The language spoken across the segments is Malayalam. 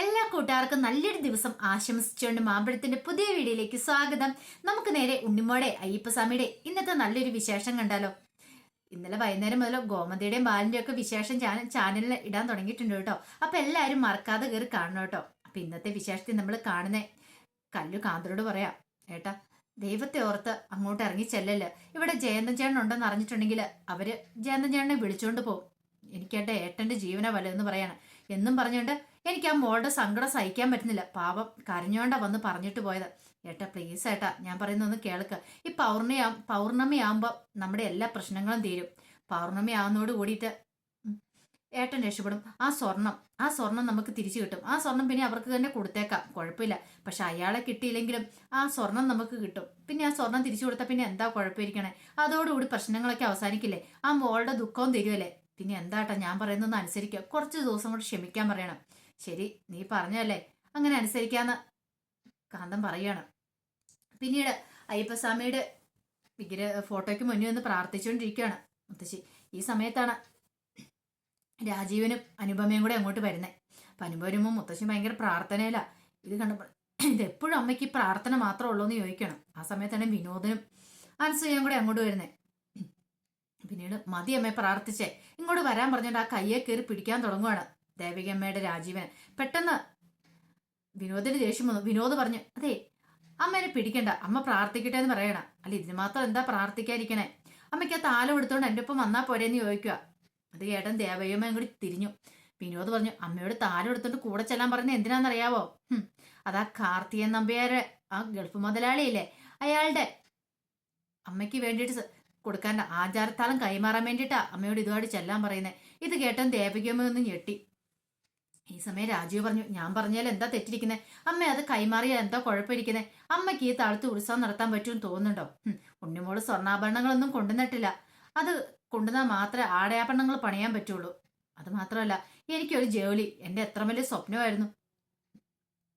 എല്ലാ കൂട്ടുകാർക്കും നല്ലൊരു ദിവസം ആശംസിച്ചുകൊണ്ട് മാമ്പഴത്തിന്റെ പുതിയ വീഡിയോയിലേക്ക് സ്വാഗതം. നമുക്ക് നേരെ ഉണ്ണിമോടെ അയ്യപ്പസ്വാമിയുടെ ഇന്നത്തെ നല്ലൊരു വിശേഷം കണ്ടാലോ? ഇന്നലെ വൈകുന്നേരം മുതൽ ഗോമതിയുടെയും ബാലിന്റെയും ഒക്കെ വിശേഷം ചാനലിൽ ഇടാൻ തുടങ്ങിയിട്ടുണ്ട് കേട്ടോ. അപ്പൊ എല്ലാവരും മറക്കാതെ കയറി കാണണം കേട്ടോ. അപ്പൊ ഇന്നത്തെ വിശേഷത്തിൽ നമ്മൾ കാണുന്നേ കല്ലു കാന്തരോട് പറയാം ഏട്ടാ ദൈവത്തെ ഓർത്ത് അങ്ങോട്ട് ഇറങ്ങി ചെല്ലല് ഇവിടെ ജയന്തൻ ചേട്ടൻ ഉണ്ടെന്ന് അറിഞ്ഞിട്ടുണ്ടെങ്കിൽ അവർ ജയന്തൻ ചേട്ടനെ വിളിച്ചുകൊണ്ട് പോകും എനിക്കേട്ട ഏട്ടന്റെ ജീവന വലുതെന്ന് പറയാണ്. എന്നും പറഞ്ഞുകൊണ്ട് എനിക്ക് ആ മോളുടെ സങ്കടം സഹിക്കാൻ പറ്റുന്നില്ല. പാപം കരഞ്ഞോണ്ടാ വന്ന് പറഞ്ഞിട്ട് പോയത്. ഏട്ടാ പ്ലീസ് ഏട്ടാ ഞാൻ പറയുന്നൊന്ന് കേൾക്ക്. ഈ പൗർണമി പൗർണമി ആകുമ്പോൾ നമ്മുടെ എല്ലാ പ്രശ്നങ്ങളും തീരും. പൗർണമി ആവുന്നതോട് കൂടിയിട്ട് ഏട്ടൻ രക്ഷപ്പെടും. ആ സ്വർണം ആ സ്വർണം നമുക്ക് തിരിച്ചു കിട്ടും. ആ സ്വർണം പിന്നെ അവർക്ക് തന്നെ കൊടുത്തേക്കാം. കുഴപ്പമില്ല. പക്ഷെ അയാളെ കിട്ടിയില്ലെങ്കിലും ആ സ്വർണം നമുക്ക് കിട്ടും. പിന്നെ ആ സ്വർണം തിരിച്ചു കൊടുത്താൽ പിന്നെ എന്താ കുഴപ്പമിരിക്കണേ? അതോടുകൂടി പ്രശ്നങ്ങളൊക്കെ അവസാനിക്കില്ലേ? ആ മോളുടെ ദുഃഖവും തരുമല്ലേ പിന്നെ എന്താട്ടാ ഞാൻ പറയുന്നൊന്ന് അനുസരിക്കുക. കുറച്ച് ദിവസം കൂടി ക്ഷമിക്കാൻ പറയണം. ശരി നീ പറഞ്ഞല്ലേ അങ്ങനെ അനുസരിക്കാന്ന് കാന്തം പറയാണ്. പിന്നീട് അയ്യപ്പസ്വാമിയുടെ വിഗ്രഹ ഫോട്ടോയ്ക്ക് മുന്നിൽ നിന്ന് പ്രാർത്ഥിച്ചുകൊണ്ടിരിക്കുകയാണ് മുത്തശ്ശി. ഈ സമയത്താണ് രാജീവനും അനുപമയും കൂടെ അങ്ങോട്ട് വരുന്നത് അപ്പൊ അനുപമനും മുത്തശ്ശി ഭയങ്കര പ്രാർത്ഥനയില്ല ഇത് കണ്ടപ്പോൾ ഇത് എപ്പോഴും അമ്മയ്ക്ക് പ്രാർത്ഥന മാത്രമേ ഉള്ളൂ എന്ന് ചോദിക്കണം. ആ സമയത്താണ് വിനോദനും അനസൂയയും കൂടെ അങ്ങോട്ട് വരുന്നത് പിന്നീട് മതിയമ്മയെ പ്രാർത്ഥിച്ചേ. ഇങ്ങോട്ട് വരാൻ പറഞ്ഞിട്ട് ആ കയ്യെ കയറി പിടിക്കാൻ തുടങ്ങുവാണ്. ദേവികമ്മയുടെ രാജീവന് പെട്ടെന്ന് വിനോദിന് ദേഷ്യം വന്നു. വിനോദ് പറഞ്ഞു അതെ അമ്മേനെ പിടിക്കണ്ട. അമ്മ പ്രാർത്ഥിക്കട്ടെ എന്ന് പറയണ. അല്ല ഇതിന് മാത്രം എന്താ പ്രാർത്ഥിക്കാതിരിക്കണേ? അമ്മയ്ക്ക് ആ താലം എടുത്തോണ്ട് എന്റെ ഒപ്പം വന്നാ പോരെന്ന് ചോദിക്കുക അത് ഏട്ടൻ ദേവയമ്മയും കൂടി തിരിഞ്ഞു. വിനോദ് പറഞ്ഞു അമ്മയോട് താലം എടുത്തോണ്ട് കൂടെ ചെല്ലാൻ പറഞ്ഞ എന്തിനാണെന്നറിയാവോ അതാ കാർത്തിയൻ നമ്പ്യാരെ ആ ഗൾഫ് മുതലാളിയില്ലേ? അയാളുടെ അമ്മയ്ക്ക് വേണ്ടിയിട്ട് സ- ആചാരത്താളം കൈമാറാൻ വേണ്ടിയിട്ടാ അമ്മയോട് ഇതുമായിട്ട് ചെല്ലാൻ പറയുന്നത് ഇത് കേട്ടൻ ദേവികമ്മ ഒന്ന് ഞെട്ടി. ഈ സമയം രാജീവ് പറഞ്ഞു ഞാൻ പറഞ്ഞാൽ എന്താ തെറ്റിരിക്കുന്നത് അമ്മ അത് കൈമാറിയാൽ എന്താ കുഴപ്പമിരിക്കുന്നത് അമ്മയ്ക്ക് ഈ താളത്ത് ഉത്സവം നടത്താൻ പറ്റുമെന്ന് തോന്നുന്നുണ്ടോ? ഉണ്ണിമോൾ സ്വർണാഭരണങ്ങളൊന്നും കൊണ്ടുവന്നിട്ടില്ല. അത് കൊണ്ടുവന്നാൽ മാത്രമേ ആടയാഭരണങ്ങൾ പണിയാൻ പറ്റുള്ളൂ. അത് മാത്രമല്ല എനിക്കൊരു ജോലി. എന്റെ എത്ര വലിയ സ്വപ്നമായിരുന്നു.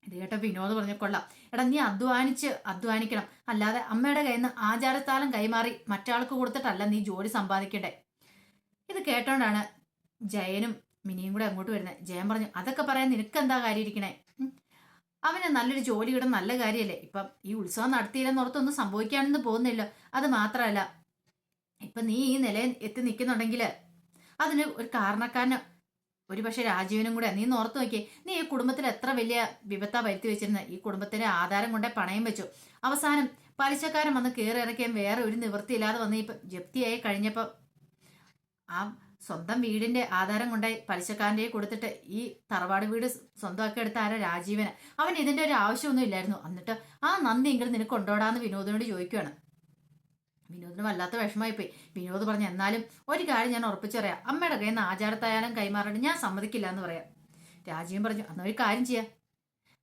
ഇത് കേട്ട വിനോദ് പറഞ്ഞു കൊള്ളാം. എടാ നീ അധ്വാനിച്ച് അധ്വാനിക്കണം. അല്ലാതെ അമ്മയുടെ കയ്യിൽ നിന്ന് ആചാരത്താലം കൈമാറി മറ്റാൾക്ക് കൊടുത്തിട്ടല്ല നീ ജോലി സമ്പാദിക്കട്ടെ ഇത് കേട്ടോണ്ടാണ് ജയനും മിനിയും കൂടെ അങ്ങോട്ട് വരുന്നത് ജയൻ പറഞ്ഞു അതൊക്കെ പറയാൻ നിനക്ക് എന്താ കാര്യം ഇരിക്കണേ. അവന് നല്ലൊരു ജോലി കിട്ടും നല്ല കാര്യമല്ലേ ഇപ്പം ഈ ഉത്സവം നടത്തിയില്ലെന്നോർത്തൊന്നും സംഭവിക്കാനൊന്നും പോകുന്നില്ല. അത് മാത്രമല്ല ഇപ്പം നീ ഈ നിലയിൽ എത്തി നിൽക്കുന്നുണ്ടെങ്കിൽ അതിന് ഒരു കാരണക്കാരന് ഒരു പക്ഷെ രാജീവനും കൂടെ. നീ ഓർത്ത് നോക്കിയേ. നീ ഈ കുടുംബത്തിൽ എത്ര വലിയ വിപത്താ വരുത്തി വെച്ചിരുന്ന? ഈ കുടുംബത്തിന്റെ ആധാരം കൊണ്ടേ പണയം വെച്ചു. അവസാനം പലിശക്കാരൻ വന്ന് കയറി ഇറക്കിയാൽ വേറെ ഒരു നിവൃത്തിയില്ലാതെ വന്ന് ഇപ്പം ജപ്തിയായി കഴിഞ്ഞപ്പോൾ ആ സ്വന്തം വീടിന്റെ ആധാരം കൊണ്ടായി പലിശക്കാരന്റെ കൊടുത്തിട്ട് ഈ തറവാട് വീട് സ്വന്തമാക്കി എടുത്ത ആരാ രാജീവന്? അവൻ ഇതിന്റെ ഒരു ആവശ്യമൊന്നും ഇല്ലായിരുന്നു. എന്നിട്ട് ആ നന്ദി എങ്കിലും നിനക്ക് കൊണ്ടോടാന്ന് വിനോദിനോട് ചോദിക്കുകയാണ് വിനോദിന് വല്ലാത്ത വിഷമമായി പോയി വിനോദ് പറഞ്ഞു എന്നാലും ഒരു കാര്യം ഞാൻ ഉറപ്പിച്ചറിയാം. അമ്മയുടെ കയ്യിൽ നിന്ന് ആചാരത്തായാലും കൈമാറണം ഞാൻ സമ്മതിക്കില്ല എന്ന് പറയാം. രാജീവൻ പറഞ്ഞു അന്ന് ഒരു കാര്യം ചെയ്യാം.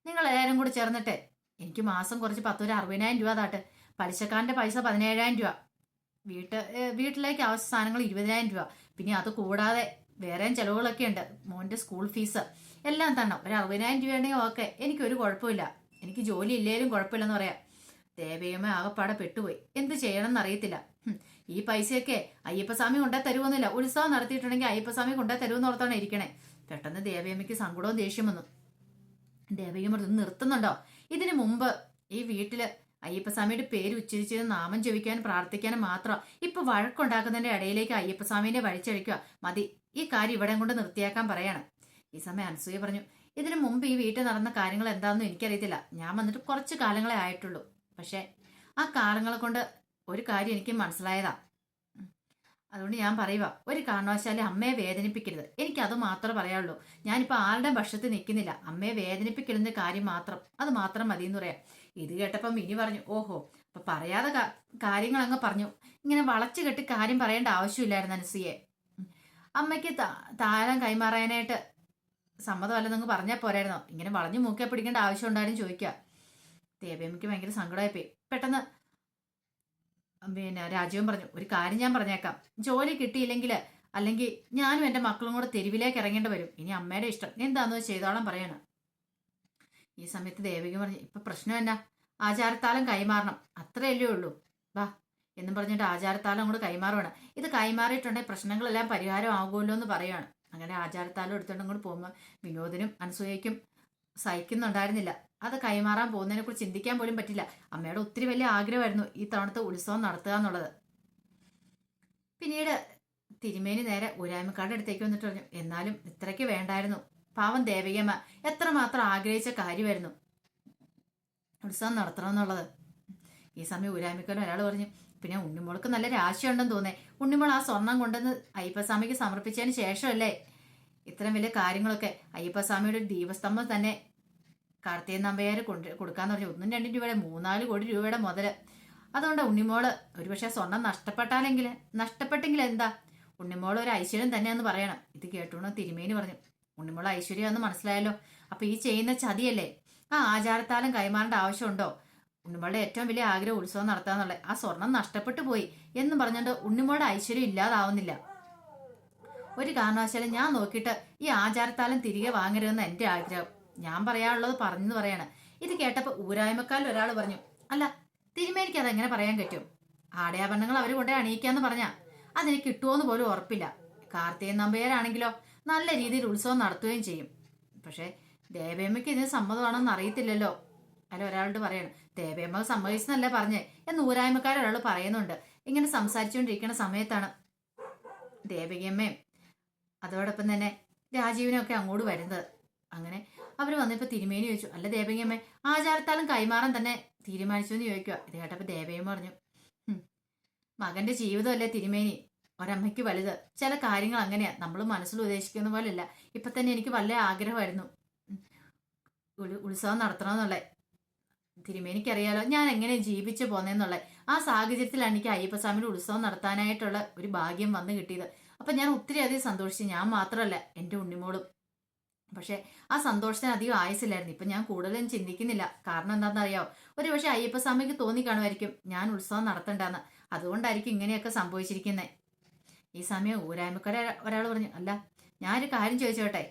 നിങ്ങൾ എല്ലാവരും കൂടി ചേർന്നിട്ട് എനിക്ക് മാസം കുറച്ച് പത്തൊരു അറുപതിനായിരം രൂപ താട്ട്. പലിശക്കാരന്റെ പൈസ പതിനേഴായിരം രൂപ. വീട്ട് വീട്ടിലേക്ക് ആവശ്യ സാധനങ്ങൾ ഇരുപതിനായിരം രൂപ. പിന്നെ അത് കൂടാതെ വേറെയും ചിലവുകളൊക്കെ ഉണ്ട്. മോന്റെ സ്കൂൾ ഫീസ് എല്ലാം തന്നെ ഒരു അറുപതിനായിരം രൂപയുണ്ടെങ്കിൽ ഓക്കെ. എനിക്കൊരു കുഴപ്പമില്ല. എനിക്ക് ജോലി ഇല്ലേലും കുഴപ്പമില്ലെന്ന് പറയാം. ദേവയമ്മ ആകപ്പാടെ പെട്ടുപോയി. എന്ത് ചെയ്യണം എന്നറിയത്തില്ല ഈ പൈസയൊക്കെ അയ്യപ്പസ്വാമി കൊണ്ടേ തരുമെന്നില്ല ഉത്സവം നടത്തിയിട്ടുണ്ടെങ്കിൽ അയ്യപ്പസ്വാമി കൊണ്ടേ തരുമെന്ന് ഓർത്താണ് ഇരിക്കണേ. പെട്ടെന്ന് ദേവയമ്മയ്ക്ക് സങ്കടവും ദേഷ്യം വന്നു. ദേവയമ്മ ഇത് നിർത്തുന്നുണ്ടോ? ഇതിനു മുമ്പ് ഈ വീട്ടിൽ അയ്യപ്പസ്വാമിയുടെ പേര് ഉച്ചരിച്ച് നാമം ജപിക്കാനും പ്രാർത്ഥിക്കാനും മാത്രം ഇപ്പൊ വഴക്കുണ്ടാക്കുന്നതിന്റെ ഇടയിലേക്ക് അയ്യപ്പസ്വാമിനെ വഴിച്ചഴിക്കുക. മതി. ഈ കാര്യം ഇവിടെ കൊണ്ട് നിർത്തിയാക്കാൻ പറയാണ്. ഈ സമയം അനസൂയ പറഞ്ഞു ഇതിനു മുമ്പ് ഈ വീട്ടിൽ നടന്ന കാര്യങ്ങൾ എന്താണെന്ന് എനിക്കറിയത്തില്ല. ഞാൻ വന്നിട്ട് കുറച്ച് കാലങ്ങളെ ആയിട്ടുള്ളൂ. പക്ഷെ ആ കാരണങ്ങളെ കൊണ്ട് ഒരു കാര്യം എനിക്ക് മനസ്സിലായതാ. അതുകൊണ്ട് ഞാൻ പറയുക ഒരു കാരണവശാലും അമ്മയെ വേദനിപ്പിക്കരുത്. എനിക്ക് അത് മാത്രമേ പറയാനുള്ളൂ. ഞാനിപ്പോൾ ആരുടെ പക്ഷത്ത് നിൽക്കുന്നില്ല. അമ്മയെ വേദനിപ്പിക്കരുന്ന കാര്യം മാത്രം. അത് മാത്രം മതി എന്ന് പറയാം. ഇത് കേട്ടപ്പം മിനി പറഞ്ഞു ഓഹോ അപ്പം പറയാതെ കാര്യങ്ങൾ അങ്ങ് പറഞ്ഞു. ഇങ്ങനെ വളച്ചു കെട്ടി കാര്യം പറയേണ്ട ആവശ്യമില്ലായിരുന്നു അനുസൂയെ. അമ്മയ്ക്ക് താരം കൈമാറാനായിട്ട് സമ്മതമല്ലെന്നങ്ങ് പറഞ്ഞാൽ പോരായിരുന്നോ? ഇങ്ങനെ വളഞ്ഞു മൂക്കെ പിടിക്കേണ്ട ആവശ്യം ഉണ്ടായിരുന്നു ചോദിക്കുക ദേവയമ്മയ്ക്ക് ഭയങ്കര സങ്കടമായിപ്പോയി. പെട്ടെന്ന് പിന്നെ രാജീവൻ പറഞ്ഞു ഒരു കാര്യം ഞാൻ പറഞ്ഞേക്കാം. ജോലി കിട്ടിയില്ലെങ്കിൽ അല്ലെങ്കിൽ ഞാനും എന്റെ മക്കളും കൂടെ തെരുവിലേക്ക് ഇറങ്ങേണ്ടി വരും. ഇനി അമ്മയുടെ ഇഷ്ടം. വെച്ചാൽ ചെയ്തോളം പറയണം. ഈ സമയത്ത് ദേവിക പറഞ്ഞു ഇപ്പൊ പ്രശ്നം എന്നാ? ആചാരത്താലം കൈമാറണം. അത്രയല്ലേ ഉള്ളൂ. വാ. എന്നും പറഞ്ഞിട്ട് ആചാരത്താലം കൂടെ കൈമാറുവാണ്. ഇത് കൈമാറിയിട്ടുണ്ടെങ്കിൽ പ്രശ്നങ്ങളെല്ലാം പരിഹാരം ആകുമല്ലോ എന്ന് പറയുകയാണ് അങ്ങനെ ആചാരത്താലം എടുത്തോണ്ടും കൂടെ പോകുമ്പോൾ വിനോദനും അനസൂയയ്ക്കും സഹിക്കുന്നുണ്ടായിരുന്നില്ല. അത് കൈമാറാൻ പോകുന്നതിനെ കുറിച്ച് ചിന്തിക്കാൻ പോലും പറ്റില്ല. അമ്മയുടെ ഒത്തിരി വലിയ ആഗ്രഹമായിരുന്നു ഈ തവണത്തെ ഉത്സവം നടത്തുക എന്നുള്ളത്. പിന്നീട് തിരുമേനി നേരെ ഊരായ്മക്കാരുടെ അടുത്തേക്ക് വന്നിട്ട് പറഞ്ഞു എന്നാലും ഇത്രയ്ക്ക് വേണ്ടായിരുന്നു. പാവം ദേവികമ്മ എത്രമാത്രം ആഗ്രഹിച്ച കാര്യമായിരുന്നു ഉത്സവം നടത്തണമെന്നുള്ളത് ഈ സമയം ഊരായ്മക്കാരൻ ഒരാൾ പറഞ്ഞു പിന്നെ ഉണ്ണിമോൾക്ക് നല്ല രാശിയുണ്ടെന്ന് തോന്നേ. ഉണ്ണിമോൾ ആ സ്വർണം കൊണ്ടുവന്ന് അയ്യപ്പസ്വാമിക്ക് സമർപ്പിച്ചതിന് ശേഷമല്ലേ? ഇത്രയും വലിയ കാര്യങ്ങളൊക്കെ അയ്യപ്പസ്വാമിയുടെ ദീപസ്തംഭം തന്നെ കാർത്തിക നമ്പയാർ കൊണ്ട് കൊടുക്കാന്ന് പറഞ്ഞു ഒന്നും രണ്ടും രൂപയുടെ മൂന്നാൽ കോടി രൂപയുടെ മുതൽ. അതുകൊണ്ട് ഉണ്ണിമോൾ ഒരുപക്ഷെ സ്വർണം നഷ്ടപ്പെട്ടാലെങ്കിൽ നഷ്ടപ്പെട്ടെങ്കിൽ എന്താ? ഉണ്ണിമോൾ ഒരു ഐശ്വര്യം തന്നെയാന്ന് പറയണം. ഇത് കേട്ടോണോ തിരുമേനി പറഞ്ഞു. ഉണ്ണിമോൾ ഐശ്വര്യമാണെന്ന് മനസ്സിലായല്ലോ. അപ്പൊ ഈ ചെയ്യുന്ന ചതിയല്ലേ? ആ ആചാരത്താലും കൈമാറേണ്ട ആവശ്യമുണ്ടോ? ഉണ്ണിമോളുടെ ഏറ്റവും വലിയ ആഗ്രഹം ഉത്സവം നടത്താന്നുള്ളത്. ആ സ്വർണം നഷ്ടപ്പെട്ടു പോയി എന്ന് പറഞ്ഞുകൊണ്ട് ഉണ്ണിമോളുടെ ഐശ്വര്യം ഇല്ലാതാവുന്നില്ല. ഒരു കാരണവശാലും ഞാൻ നോക്കിയിട്ട് ഈ ആചാരത്താലും തിരികെ വാങ്ങരുതെന്ന് എന്റെ ആഗ്രഹം. ഞാൻ പറയാനുള്ളത് പറഞ്ഞെന്ന് പറയാണ്. ഇത് കേട്ടപ്പോൾ ഊരായ്മക്കാരിൽ ഒരാൾ പറഞ്ഞു അല്ല തിരുമേനിക്ക് അതെങ്ങനെ പറയാൻ പറ്റും? ആടയാഭരണങ്ങൾ അവർ കൊണ്ടേ അണിയിക്കാന്ന് പറഞ്ഞാ അതിന് കിട്ടുമോന്ന് പോലും ഉറപ്പില്ല. കാർത്തികൻ നമ്പയാരാണെങ്കിലോ നല്ല രീതിയിൽ ഉത്സവം നടത്തുകയും ചെയ്യും. പക്ഷേ ദേവയമ്മയ്ക്ക് ഇതിന് സമ്മതമാണെന്ന് അറിയത്തില്ലല്ലോ. അല്ല ഒരാളോട് പറയണം ദേവയമ്മ സമ്മതിച്ചെന്നല്ലേ പറഞ്ഞേ? എന്ന് ഊരായ്മക്കാരൊരാൾ പറയുന്നുണ്ട്. ഇങ്ങനെ സംസാരിച്ചുകൊണ്ടിരിക്കുന്ന സമയത്താണ് ദേവികയമ്മയും അതോടൊപ്പം തന്നെ രാജീവിനൊക്കെ അങ്ങോട്ട് വരുന്നത്. അങ്ങനെ അവർ വന്നപ്പോൾ തിരുമേനി ചോദിച്ചു അല്ല ദേവകിയമ്മ ആചാരത്താലും കൈമാറാൻ തന്നെ തീരുമാനിച്ചു എന്ന് ചോദിക്കുക ഇത് കേട്ടപ്പോൾ ദേവയമ്മ പറഞ്ഞു "ഹും, മകന്റെ ജീവിതമല്ലേ തിരുമേനി? ഒരമ്മയ്ക്ക് വലുത്. ചില കാര്യങ്ങൾ അങ്ങനെയാ. നമ്മൾ മനസ്സിൽ ഉദ്ദേശിക്കുന്ന പോലെയല്ല. ഇപ്പൊ തന്നെ എനിക്ക് വല്ല ആഗ്രഹമായിരുന്നു. ഉത്സവം നടത്തണമെന്നുള്ളത് തിരുമേനിക്കറിയാലോ ഞാൻ എങ്ങനെ ജീവിച്ചു പോന്നേന്നുള്ളത് ആ സാഹചര്യത്തിലാണ് എനിക്ക് അയ്യപ്പസ്വാമിയുടെ ഉത്സവം നടത്താനായിട്ടുള്ള ഒരു ഭാഗ്യം വന്നു കിട്ടിയത്. അപ്പൊ ഞാൻ ഒത്തിരി അധികം സന്തോഷിച്ചു. ഞാൻ മാത്രമല്ല എന്റെ ഉണ്ണിമോളും പക്ഷെ ആ സന്തോഷത്തിന് അധികം ആയുസില്ലായിരുന്നു ഇപ്പൊ ഞാൻ കൂടുതലും ചിന്തിക്കുന്നില്ല. കാരണം എന്താണെന്നറിയാവോ ഒരു പക്ഷെ അയ്യപ്പസ്വാമിക്ക് തോന്നി കാണുമായിരിക്കും. ഞാൻ ഉത്സവം നടത്തണ്ടെന്ന്. അതുകൊണ്ടായിരിക്കും ഇങ്ങനെയൊക്കെ സംഭവിച്ചിരിക്കുന്നത് ഈ സമയം ഊരായ്മക്കാര ഒരാൾ പറഞ്ഞു അല്ല ഞാൻ ഒരു കാര്യം ചോദിച്ചോട്ടെ?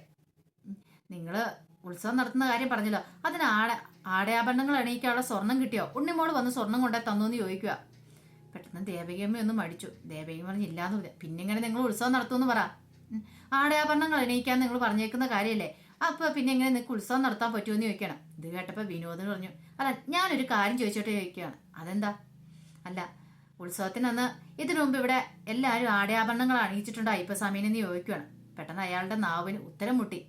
നിങ്ങൾ ഉത്സവം നടത്തുന്ന കാര്യം പറഞ്ഞല്ലോ. അതിന് ആട ആടയാഭരണങ്ങൾ അണിയിക്കാനുള്ള സ്വർണം കിട്ടിയോ? ഉണ്ണിമോൾ വന്ന് സ്വർണം കൊണ്ടേ തന്നു എന്ന് ചോദിക്കുക പെട്ടെന്ന് ദേവകിയമ്മ മടിച്ചു. ദേവകിയമ്മ പറഞ്ഞു ഇല്ലാന്ന് പറഞ്ഞു. പിന്നെ ഇങ്ങനെ നിങ്ങൾ ഉത്സവം നടത്തുമെന്ന് പറ. ഉം. ആടയാഭരണങ്ങൾ അനുയിക്കാൻ നിങ്ങൾ പറഞ്ഞേക്കുന്ന കാര്യമല്ലേ അപ്പൊ പിന്നെ എങ്ങനെ നിങ്ങൾക്ക് ഉത്സവം നടത്താൻ പറ്റുമെന്ന് ചോദിക്കണം. ഇത് കേട്ടപ്പോൾ വിനോദം പറഞ്ഞു അല്ല ഞാനൊരു കാര്യം ചോദിച്ചോട്ട് ചോദിക്കുകയാണ്. അതെന്താ? അല്ല ഉത്സവത്തിന് അന്ന് ഇതിനു മുമ്പ് ഇവിടെ എല്ലാവരും ആടയാഭരണങ്ങൾ അണിയിച്ചിട്ടുണ്ട് അയ്യപ്പസ്വാമീനെന്ന് ചോദിക്കുകയാണ്. പെട്ടെന്ന് അയാളുടെ നാവിന് ഉത്തരം മുട്ടി.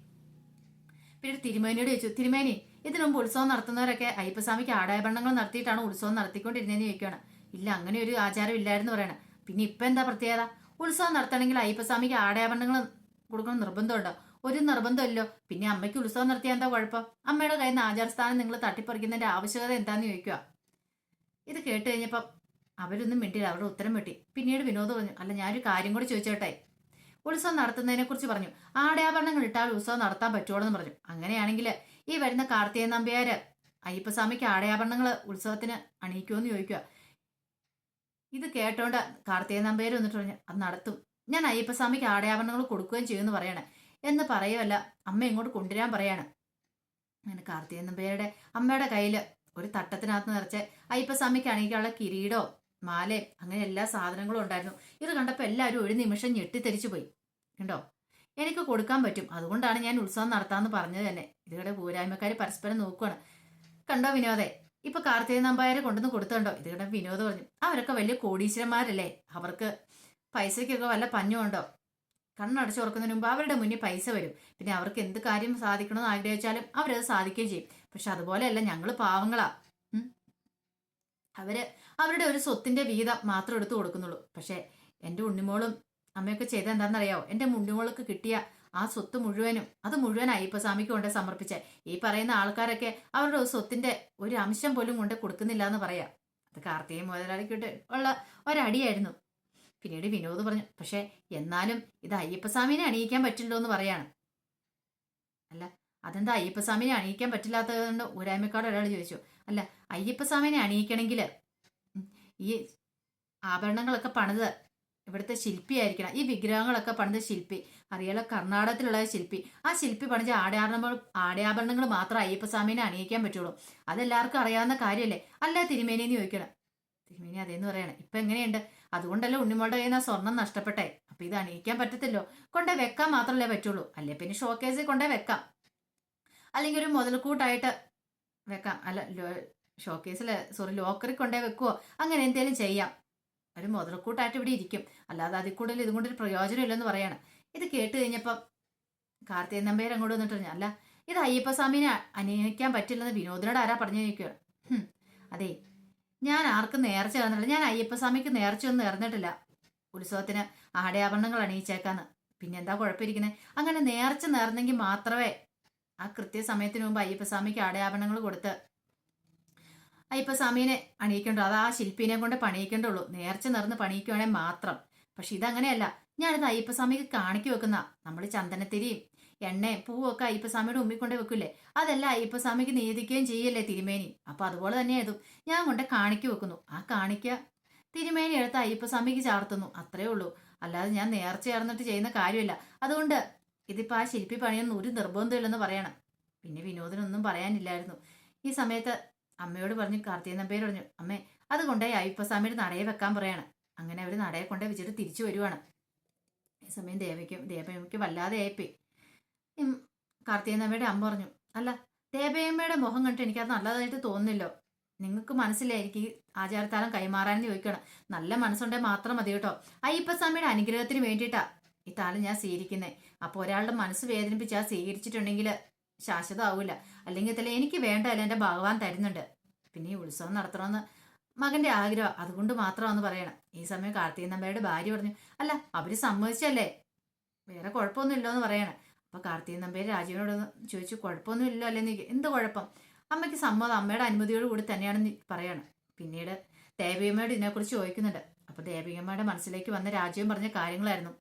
പിന്നെ തിരുമേനിയോട് ചോദിച്ചു തിരുമേനി ഇതിനു മുമ്പ് ഉത്സവം നടത്തുന്നവരൊക്കെ അയ്യപ്പസ്വാമിക്ക് ആടയാഭരണങ്ങൾ നടത്തിയിട്ടാണ് ഉത്സവം നടത്തിക്കൊണ്ടിരുന്നതെന്ന് ചോദിക്കുകയാണ്. ഇല്ല അങ്ങനെ ഒരു ആചാരം ഇല്ലായിരുന്നു പറയണം. പിന്നെ ഇപ്പൊ എന്താ പ്രത്യേകത? ഉത്സവം നടത്തണമെങ്കിൽ അയ്യപ്പസ്വാമിക്ക് ആടയാഭരണങ്ങൾ കൊടുക്കണം നിർബന്ധമുണ്ടോ? ഒരു നിർബന്ധമല്ലോ. പിന്നെ അമ്മയ്ക്ക് ഉത്സവം നടത്തിയാൽ എന്താ കുഴപ്പം? അമ്മയുടെ കയ്യിൽ നിന്ന് ആചാരസ്ഥാനം നിങ്ങൾ തട്ടിപ്പറിക്കുന്നതിന്റെ ആവശ്യകത എന്താന്ന് ചോദിക്കുക ഇത് കേട്ട് കഴിഞ്ഞപ്പം അവരൊന്നും മിണ്ടിയില്ല. അവരുടെ ഉത്തരം വെട്ടി പിന്നീട് വിനോദ് പറഞ്ഞു. അല്ല ഞാനൊരു കാര്യം കൂടി ചോദിച്ചോട്ടെ. ഉത്സവം നടത്തുന്നതിനെ കുറിച്ച് പറഞ്ഞു. ആടയാഭരണങ്ങൾ ഇട്ടാൽ ഉത്സവം നടത്താൻ പറ്റുമോന്ന് പറഞ്ഞു. അങ്ങനെയാണെങ്കിൽ ഈ വരുന്ന കാർത്തിക നമ്പ്യാര് അയ്യപ്പസ്വാമിക്ക് ആടയാഭരണങ്ങൾ ഉത്സവത്തിന് അണിയിക്കുമെന്ന് ചോദിക്കുക ഇത് കേട്ടോണ്ട് കാർത്തിക നമ്പേര് വന്നിട്ട് പറഞ്ഞു അത് നടത്തും. ഞാൻ അയ്യപ്പസ്വാമിക്ക് ആടയാഭരണങ്ങൾ കൊടുക്കുകയും ചെയ്യുമെന്ന് പറയണേ. എന്ന് പറയുമല്ല അമ്മ ഇങ്ങോട്ട് കൊണ്ടുവരാൻ പറയാണ്. അങ്ങനെ കാർത്തിക നമ്പേരുടെ അമ്മയുടെ കയ്യിൽ ഒരു തട്ടത്തിനകത്ത് നിറച്ച് അയ്യപ്പസ്വാമിക്ക് അണിയിക്കാനുള്ള കിരീടോ മാലയും അങ്ങനെ എല്ലാ സാധനങ്ങളും ഉണ്ടായിരുന്നു. ഇത് കണ്ടപ്പോൾ എല്ലാവരും ഒരു നിമിഷം ഞെട്ടിത്തെരിച്ചു പോയി. കണ്ടോ? എനിക്ക് കൊടുക്കാൻ പറ്റും. അതുകൊണ്ടാണ് ഞാൻ ഉത്സവം നടത്താമെന്ന് പറഞ്ഞത് തന്നെ. ഇതുകൂടെ പൂരായ്മക്കാർ പരസ്പരം നോക്കുകയാണ് കണ്ടോ വിനോദേ? ഇപ്പൊ കാർത്തിക നമ്പായരെ കൊണ്ടുവന്ന് കൊടുത്തുണ്ടോ? ഇതിവിടെ വിനോദ് പറഞ്ഞു. അവരൊക്കെ വലിയ കോടീശ്വരന്മാരല്ലേ? അവർക്ക് പൈസയ്ക്കൊക്കെ വല്ല പഞ്ഞുണ്ടോ കണ്ണടച്ചു ഉറക്കുന്നതിന് മുമ്പ് അവരുടെ മുന്നിൽ പൈസ വരും. പിന്നെ അവർക്ക് എന്ത് കാര്യം സാധിക്കണമെന്ന് ആഗ്രഹിച്ചാലും അവരത് സാധിക്കുകയും ചെയ്യും. പക്ഷെ അതുപോലെയല്ല ഞങ്ങൾ പാവങ്ങളാ. അവർ അവരുടെ ഒരു സ്വത്തിന്റെ വീതം മാത്രം എടുത്തു കൊടുക്കുന്നുള്ളൂ. പക്ഷെ എന്റെ ഉണ്ണിമോളും അമ്മയൊക്കെ ചെയ്ത എന്താണെന്നറിയാവോ? എന്റെ ഉണ്ണിമോൾക്ക് കിട്ടിയ ആ സ്വത്ത് മുഴുവനും അത് മുഴുവൻ അയ്യപ്പസ്വാമിക്ക് കൊണ്ട് സമർപ്പിച്ച. ഈ പറയുന്ന ആൾക്കാരൊക്കെ അവരുടെ സ്വത്തിന്റെ ഒരു അംശം പോലും കൊണ്ട് കൊടുക്കുന്നില്ല എന്ന് പറയാം. അത് കാർത്തികയും മുതലാളിക്കോട്ട് ഉള്ള ഒരടിയായിരുന്നു. പിന്നീട് വിനോദ് പറഞ്ഞു പക്ഷെ എന്നാലും ഇത് അയ്യപ്പസ്വാമിനെ അണിയിക്കാൻ പറ്റില്ലോ എന്ന് പറയാണ്. അല്ല അതെന്താ അയ്യപ്പസ്വാമിനെ അണിയിക്കാൻ പറ്റില്ലാത്തതുകൊണ്ട് ഊരായ്മക്കാട് ഒരാൾ ചോദിച്ചു. അല്ല അയ്യപ്പസ്വാമിനെ അണിയിക്കണമെങ്കിൽ ഈ ആഭരണങ്ങളൊക്കെ പണിത് ഇവിടുത്തെ ശില്പിയായിരിക്കണം. ഈ വിഗ്രഹങ്ങളൊക്കെ പണിത് ശില്പി. അറിയാലോ കർണാടകത്തിലുള്ള ശില്പി. ആ ശില്പി പണിച്ച ആടയാഭരണങ്ങൾ ആടയാഭരണങ്ങൾ മാത്രം അയ്യപ്പസ്വാമിനെ അണിയിക്കാൻ പറ്റുള്ളൂ. അതെല്ലാവർക്കും അറിയാവുന്ന കാര്യമല്ലേ അല്ല തിരുമേനി എന്ന് ചോദിക്കണം. തിരുമേനി അതേന്ന് പറയണം. ഇപ്പൊ എങ്ങനെയുണ്ട്? അതുകൊണ്ടല്ലേ ഉണ്ണിമോളുടെ കയ്യിൽ നിന്ന് സ്വർണം നഷ്ടപ്പെട്ടെ? അപ്പൊ ഇത് അണിയിക്കാൻ പറ്റത്തില്ലോ. കൊണ്ടേ വെക്കാൻ മാത്രമല്ലേ പറ്റുള്ളൂ. അല്ലെ പിന്നെ ഷോക്കേസിൽ കൊണ്ടേ വെക്കാം. അല്ലെങ്കിൽ ഒരു മുതൽക്കൂട്ടായിട്ട് വെക്കാം. അല്ല ഷോക്കേസിൽ സോറി ലോക്കറിൽ കൊണ്ടേ വെക്കുവോ? അങ്ങനെ എന്തേലും ചെയ്യാം. ഒരു മുതൽക്കൂട്ടായിട്ട് ഇവിടെ ഇരിക്കും. അല്ലാതെ അതിൽ കൂടുതൽ ഇതും കൊണ്ടൊരു പ്രയോജനം ഇല്ലെന്ന് പറയാണ്. ഇത് കേട്ട് കഴിഞ്ഞപ്പം കാർത്തികൻ നമ്പേർ അങ്ങോട്ട് വന്നിട്ട് പറഞ്ഞു അല്ല ഇത് അയ്യപ്പസ്വാമിനെ അനുകരിക്കാൻ പറ്റില്ലെന്ന് വിനോദിനോട് ആരാ പറഞ്ഞു നിൽക്കുകയാണ് അതെ ഞാൻ ആർക്കും നേർച്ച തന്നിട്ടില്ല ഞാൻ അയ്യപ്പസ്വാമിക്ക് നേർച്ചയൊന്നും നേർന്നിട്ടില്ല. ഉത്സവത്തിന് ആടയാഭരണങ്ങൾ അണിയിച്ചേക്കാന്ന്. പിന്നെന്താ കുഴപ്പമിരിക്കുന്നത് അങ്ങനെ നേർച്ച നേർന്നെങ്കിൽ മാത്രമേ ആ കൃത്യസമയത്തിന് മുമ്പ് അയ്യപ്പസ്വാമിക്ക് ആടയാഭരണങ്ങൾ കൊടുത്ത് അയ്യപ്പസ്വാമീനെ അണിയിക്കണ്ടോ അത് ആ ശില്പിനെ കൊണ്ട് പണിയിക്കണ്ടുള്ളൂ. നേർച്ച നിറന്ന് പണിയിക്കുവാണെങ്കിൽ മാത്രം. പക്ഷെ ഇതങ്ങനെയല്ല. ഞാനിത് അയ്യപ്പസ്വാമിക്ക് കാണിക്കു വെക്കുന്ന നമ്മൾ ചന്ദനത്തിരിയും എണ്ണയും പൂവൊക്കെ അയ്യപ്പസ്വാമിയുടെ ഉമ്മിൽ കൊണ്ട് വെക്കില്ലേ? അതെല്ലാം അയ്യപ്പസ്വാമിക്ക് നീതിക്കുകയും ചെയ്യല്ലേ തിരുമേനി? അപ്പൊ അതുപോലെ തന്നെ ഇതും. ഞാൻ കൊണ്ട് കാണിക്കു വെക്കുന്നു. ആ കാണിക്ക തിരുമേനി എടുത്ത് അയ്യപ്പസ്വാമിക്ക് ചാർത്തുന്നു. അത്രേ ഉള്ളൂ. അല്ലാതെ ഞാൻ നേർച്ച ചേർന്നിട്ട് ചെയ്യുന്ന കാര്യമില്ല. അതുകൊണ്ട് ഇതിപ്പോ ആ ശില്പി പണിയൊന്നും ഒരു നിർബന്ധമില്ലെന്ന് പറയണം. പിന്നെ വിനോദിനൊന്നും പറയാനില്ലായിരുന്നു. ഈ സമയത്ത് അമ്മയോട് പറഞ്ഞു കാർത്തിക പേര് പറഞ്ഞു അമ്മേ അത് കൊണ്ടേ അയ്യപ്പസ്വാമിയുടെ നടയെ വെക്കാൻ പറയാണ്. അങ്ങനെ അവർ നടയെ കൊണ്ടേ വെച്ചിട്ട് തിരിച്ചു വരുവാണ്. ഈ സമയം ദേവയ്ക്കും ദേവയമ്മയ്ക്ക് വല്ലാതെ ഏപ്പി കാർത്തികേയമ്മയുടെ അമ്മ പറഞ്ഞു അല്ല ദേവയമ്മയുടെ മുഖം കണ്ടിട്ട് എനിക്കത് നല്ലതായിട്ട് തോന്നുന്നില്ലോ. നിങ്ങൾക്ക് മനസ്സിലായിരിക്കും ആചാരത്താലം കൈമാറാനെന്ന് ചോദിക്കണം നല്ല മനസ്സുണ്ടെങ്കിൽ മാത്രം മതി കേട്ടോ. അയ്യപ്പസ്വാമിയുടെ അനുഗ്രഹത്തിന് വേണ്ടിയിട്ടാ ഈ താലം ഞാൻ സ്വീകരിക്കുന്നത് അപ്പോൾ ഒരാളുടെ മനസ്സ് വേദനിപ്പിച്ച് ആ സ്വീകരിച്ചിട്ടുണ്ടെങ്കിൽ ശാശ്വതമാവില്ല അല്ലെങ്കിൽ തല എനിക്ക് വേണ്ടല്ല എന്റെ ഭഗവാൻ തരുന്നുണ്ട്. പിന്നെ ഈ ഉത്സവം നടത്തണമെന്ന് മകന്റെ ആഗ്രഹം അതുകൊണ്ട് മാത്രമാണെന്ന് പറയണം. ഈ സമയം കാർത്തികൻ നമ്പയുടെ ഭാര്യ പറഞ്ഞു അല്ല അവർ സമ്മതിച്ചല്ലേ? വേറെ കുഴപ്പമൊന്നും എന്ന് പറയണം. അപ്പൊ കാർത്തികൻ നമ്പേര് രാജീവിനോട് ചോദിച്ചു കുഴപ്പമൊന്നും ഇല്ലോ എന്ത് കുഴപ്പം? അമ്മയ്ക്ക് സമ്മതം അമ്മയുടെ അനുമതിയോട് കൂടി തന്നെയാണെന്ന് പറയണം. പിന്നീട് ദേവികമ്മയോട് ഇതിനെക്കുറിച്ച് ചോദിക്കുന്നുണ്ട്. അപ്പൊ ദേവികമ്മയുടെ മനസ്സിലേക്ക് വന്ന രാജീവൻ പറഞ്ഞ കാര്യങ്ങളായിരുന്നു.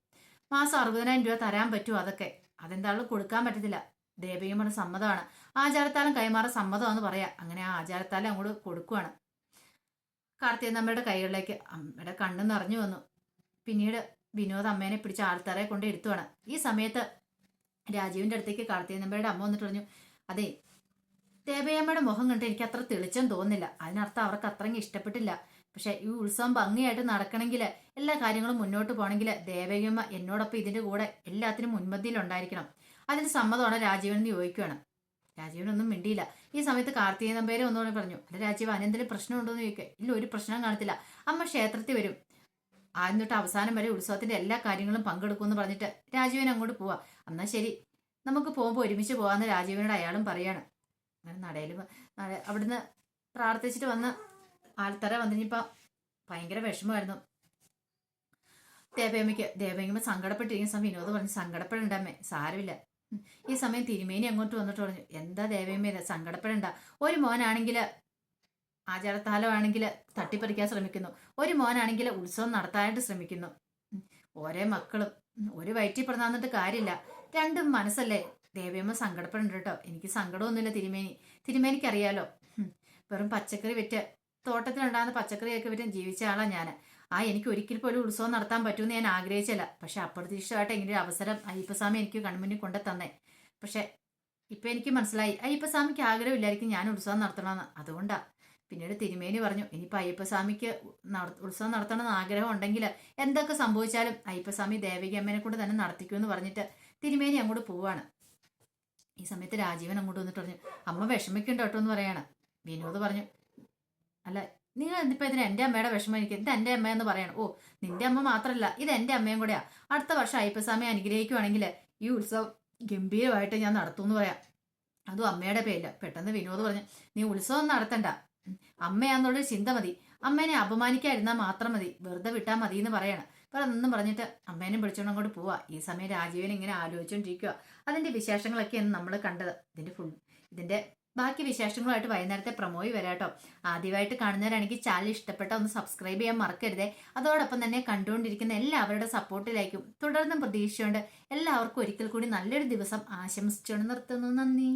മാസം അറുപതിനായിരം രൂപ തരാൻ പറ്റുമോ അതൊക്കെ? അതെന്താളും കൊടുക്കാൻ പറ്റത്തില്ല. ദേവിയമ്മയുടെ സമ്മതമാണ്. ആചാരത്താലം കൈമാറ സമ്മതമാണെന്ന് പറയാം. അങ്ങനെ ആ ആചാരത്താലം അങ്ങോട്ട് കൊടുക്കുവാണ്. കാർത്തിക നമ്മുടെ കൈകളിലേക്ക് അമ്മയുടെ കണ്ണ് നിറഞ്ഞു വന്നു. പിന്നീട് വിനോദ് അമ്മേനെ പിടിച്ച ആൾത്താരെ കൊണ്ട് എടുത്തുവാണ്. ഈ സമയത്ത് രാജീവിന്റെ അടുത്തേക്ക് കാർത്തിക അമ്മയുടെ അമ്മ വന്നിട്ട് പറഞ്ഞു അതെ ദേവയമ്മയുടെ മുഖം കണ്ടിട്ട് എനിക്ക് അത്ര തെളിച്ചം തോന്നുന്നില്ല. അതിനർത്ഥം അവർക്ക് അത്രയും ഇഷ്ടപ്പെട്ടില്ല. പക്ഷെ ഈ ഉത്സവം ഭംഗിയായിട്ട് നടക്കണമെങ്കിൽ എല്ലാ കാര്യങ്ങളും മുന്നോട്ട് പോകണമെങ്കിൽ ദേവയമ്മ എന്നോടൊപ്പം ഇതിന്റെ കൂടെ എല്ലാത്തിനും മുൻപന്തിയിൽ ഉണ്ടായിരിക്കണം അതിന് സമ്മതമാണ് രാജീവൻ എന്ന് ചോദിക്കുകയാണ് രാജീവനൊന്നും മിണ്ടിയില്ല. ഈ സമയത്ത് കാർത്തിക നമ്പേരെ ഒന്നുകൂടെ പറഞ്ഞു അല്ല രാജീവ് അനെന്തെങ്കിലും പ്രശ്നമുണ്ടോ എന്ന് ചോദിക്കുക ഇല്ല ഒരു പ്രശ്നം കാണത്തില്ല. അമ്മ ക്ഷേത്രത്തിൽ വരും. ആദ്യം തൊട്ട് അവസാനം വരെ ഉത്സവത്തിന്റെ എല്ലാ കാര്യങ്ങളും പങ്കെടുക്കുമെന്ന് പറഞ്ഞിട്ട് രാജീവൻ അങ്ങോട്ട് പോവാ. എന്നാ ശരി. നമുക്ക് പോകുമ്പോൾ ഒരുമിച്ച് പോവാന്ന് രാജീവനോട് അയാളും പറയാണ്. അങ്ങനെ നടയിലും അവിടുന്ന് പ്രാർത്ഥിച്ചിട്ട് വന്ന് ആൾത്തറ വന്നിനിപ്പോ ഭയങ്കര വിഷമമായിരുന്നു. ദേവയമ്മയ്ക്ക് ദേവയമ്മ സങ്കടപ്പെട്ടിരിക്കുന്ന സമയം വിനോദ് പറഞ്ഞു സങ്കടപ്പെടണ്ടമ്മേ സാരമില്ല. ഈ സമയം തിരുമേനി അങ്ങോട്ട് വന്നിട്ട് പറഞ്ഞു എന്താ ദേവേമേ സങ്കടപ്പെടണ്ട. ഒരു മോനാണെങ്കിൽ ആചാരത്താലമാണെങ്കിൽ തട്ടിപ്പറിക്കാൻ ശ്രമിക്കുന്നു. ഒരു മോനാണെങ്കിൽ ഉത്സവം നടത്താനായിട്ട് ശ്രമിക്കുന്നു. ഓരോ മക്കളും ഒരു വയറ്റിൽ പിറന്നാന്നിട്ട് കാര്യമില്ല. രണ്ടും മനസ്സല്ലേ? ദേവിയമ്മ സങ്കടപ്പെടണ്ട കേട്ടോ. എനിക്ക് സങ്കടമൊന്നുമില്ല തിരുമേനി. തിരുമേനിക്ക് അറിയാലോ. വെറും പച്ചക്കറി വിറ്റ് തോട്ടത്തിലുണ്ടാകുന്ന പച്ചക്കറിയൊക്കെ വിറ്റ് ജീവിച്ച ആളാണ് ഞാൻ ആ എനിക്ക് ഒരിക്കൽ പോലും ഉത്സവം നടത്താൻ പറ്റുമെന്ന് ഞാൻ ആഗ്രഹിച്ചില്ല. പക്ഷെ അപ്രതീക്ഷിതമായിട്ട് ഇങ്ങനെ ഒരു അവസരം അയ്യപ്പസ്വാമി എനിക്ക് കൺമുന്നിൽ കൊണ്ടു തന്നെ. പക്ഷെ ഇപ്പൊ എനിക്ക് മനസ്സിലായി അയ്യപ്പസ്വാമിക്ക് ആഗ്രഹമില്ലായിരിക്കും ഞാൻ ഉത്സവം നടത്തണമെന്ന്. അതുകൊണ്ടാ. പിന്നീട് തിരുമേനി പറഞ്ഞു ഇനിയിപ്പോൾ അയ്യപ്പസ്വാമിക്ക് ഉത്സവം നടത്തണമെന്ന് ആഗ്രഹം ഉണ്ടെങ്കിൽ എന്തൊക്കെ സംഭവിച്ചാലും അയ്യപ്പസ്വാമി ദേവികമ്മേനെ കൂടെ തന്നെ നടത്തിക്കുമെന്ന് പറഞ്ഞിട്ട് തിരുമേനി അങ്ങോട്ട് പോവാണ്. ഈ സമയത്ത് രാജീവൻ അങ്ങോട്ട് വന്നിട്ട് പറഞ്ഞു അമ്മ വിഷമിക്കണ്ടോട്ടോ എന്ന് പറയാണ്. വിനോദ് പറഞ്ഞു അല്ല നിങ്ങൾ എന്തിപ്പോ ഇതിന് എന്റെ അമ്മയുടെ വിഷമം എനിക്ക് ഇത് എന്റെ അമ്മയെന്ന് പറയണം. ഓ നിന്റെ അമ്മ മാത്രമല്ല ഇത് എന്റെ അമ്മയും കൂടെയാ. അടുത്ത വർഷം അയ്യപ്പസ്വാമി അനുഗ്രഹിക്കുവാണെങ്കിൽ ഈ ഉത്സവം ഗംഭീരമായിട്ട് ഞാൻ നടത്തുമെന്ന് പറയാം. അതും അമ്മയുടെ പേരില്ല പെട്ടെന്ന് വിനോദ് പറഞ്ഞു നീ ഉത്സവം നടത്തണ്ട. അമ്മയാന്നുള്ള ചിന്ത മതി. അമ്മേനെ അപമാനിക്കാതിരുന്നാൽ മാത്രം മതി. വെറുതെ വിട്ടാൽ മതി എന്ന് പറയണം. അപ്പൊ അതൊന്നും പറഞ്ഞിട്ട് അമ്മേനെ വിളിച്ചോണ്ട് അങ്ങോട്ട് പോവാ. ഈ സമയം രാജീവൻ ഇങ്ങനെ ആലോചിച്ചോണ്ടിരിക്കുക അതിന്റെ വിശേഷങ്ങളൊക്കെയാണ് നമ്മൾ കണ്ടത്. ഇതിന്റെ ഫുൾ ഇതിന്റെ ബാക്കി വിശേഷങ്ങളുമായിട്ട് വൈകുന്നേരത്തെ പ്രമോയി കേട്ടോ. ആദ്യമായിട്ട് കാണുന്നവരാണെങ്കിൽ ചാനൽ ഇഷ്ടപ്പെട്ട ഒന്ന് സബ്സ്ക്രൈബ് ചെയ്യാൻ മറക്കരുതേ. അതോടൊപ്പം തന്നെ കണ്ടുകൊണ്ടിരിക്കുന്ന എല്ലാവരുടെ സപ്പോർട്ടിലായിരിക്കും തുടർന്നും പ്രതീക്ഷയുണ്ട്. എല്ലാവർക്കും ഒരിക്കൽ കൂടി നല്ലൊരു ദിവസം ആശംസിച്ചുകൊണ്ട് നിർത്തുന്നു. നന്ദി.